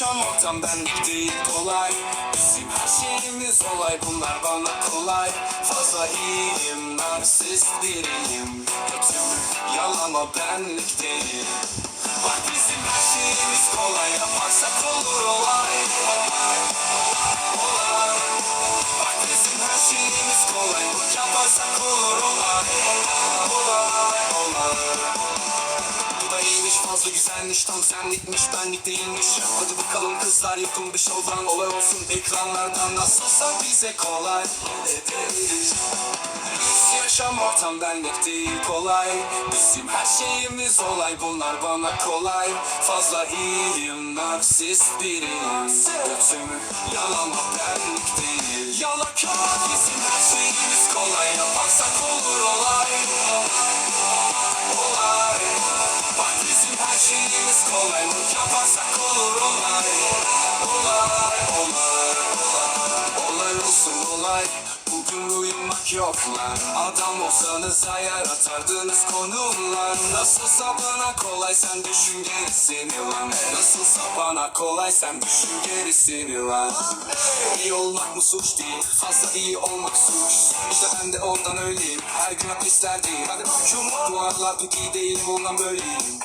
yaşamaktan benlik değil kolay. Bizim her şeyimiz olay bunlar bana kolay. Fazla iyiyim, narsist biriyim. Kötümü yalama benlik değil. Bak bizim her şeyimiz kolay Yaparsak olur fazla güzelmiş tam senlikmiş benlik değilmiş. Hadi bakalım kızlar yapın bir şovdan olay olsun ekranlardan. Nasılsa bize kolay ederiz yaşam ortam benlik değil kolay. Bizim her şeyimiz olay bunlar bana kolay. Fazla iyiyim narsist biriyim. Götümü yalama benlik değil. Yalaka bizim her şeyimiz kolay. Yaparsak olur Olay şeyimiz kolay Mut yaparsak olur olay Olay, olay, olay Olay olsun olay Bugün uyumak yok lan. Adam olsanız ayar atardınız konumlar. Nasılsa bana kolay sen düşün gerisini lan. Nasılsa bana kolay sen düşün gerisini lan. İyi olmak mı suç değil? Fazla iyi olmak suç. İşte ben de ondan öyleyim. Her gün hapisterdeyim Hadi mahkum duvarlar pek iyi değilim ondan böyleyim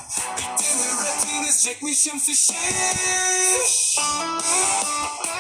rapiniz çekmişim fişi Bak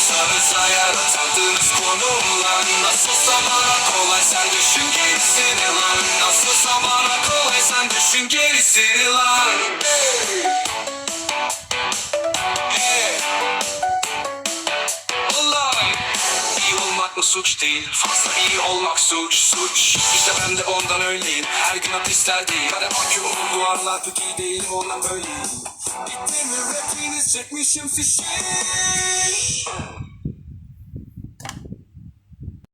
olsanız ayar atardınız konum lan Nasılsa bana kolay sen düşün gerisini lan Nasılsa bana kolay sen düşün gerisini lan. Suç değil. Fazla iyi olmak suç suç. İşte ben de ondan öyleyim. Her gün hapislerdeyim Hadi mahkumum duvarlar pek iyi değilim ondan böyleyim. Bitti mi? Rapiniz çekmişim fişi